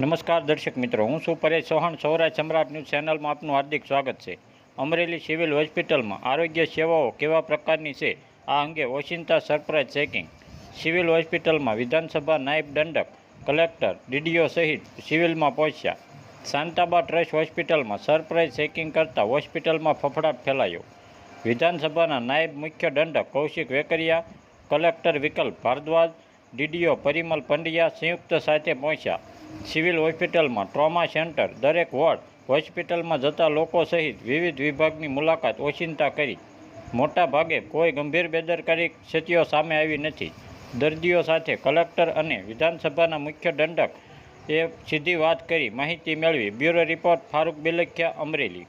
નમસ્કાર દર્શક મિત્રો, હું છું પરેશ ચૌહાણ, સૌરાષ્ટ્ર સમ્રાટ ન્યૂઝ ચેનલમાં આપનું હાર્દિક સ્વાગત છે. અમરેલી સિવિલ હોસ્પિટલમાં આરોગ્ય સેવાઓ કેવા પ્રકારની છે? આ અંગે ઓચિંતા સરપ્રાઇઝ ચેકિંગ. સિવિલ હોસ્પિટલમાં વિધાનસભા નાયબ દંડક કલેક્ટર ડીડીઓ સહિત સિવિલમાં પહોંચ્યા. શાંતાબા ટ્રસ્ટ હોસ્પિટલમાં સરપ્રાઇઝ ચેકિંગ કરતાં હોસ્પિટલમાં ફફડાટ ફેલાયો. વિધાનસભાના નાયબ મુખ્ય દંડક કૌશિક વેકરિયા, કલેક્ટર વિકલ્પ ભારદ્વાજ, ડીડીઓ પરિમલ પંડ્યા સંયુક્ત સાથે પહોંચ્યા. સિવિલ હોસ્પિટલમાં ટ્રોમા સેન્ટર, દરેક વોર્ડ હોસ્પિટલમાં જતા લોકો સહિત વિવિધ વિભાગની મુલાકાત ઓચિંતા કરી. મોટાભાગે કોઈ ગંભીર બેદરકારી સ્થિતિઓ સામે આવી નથી. દર્દીઓ સાથે કલેક્ટર અને વિધાનસભાના મુખ્ય દંડક એ સીધી વાત કરી માહિતી મેળવી. Bureau report Farooq Bilkhiya Amreli.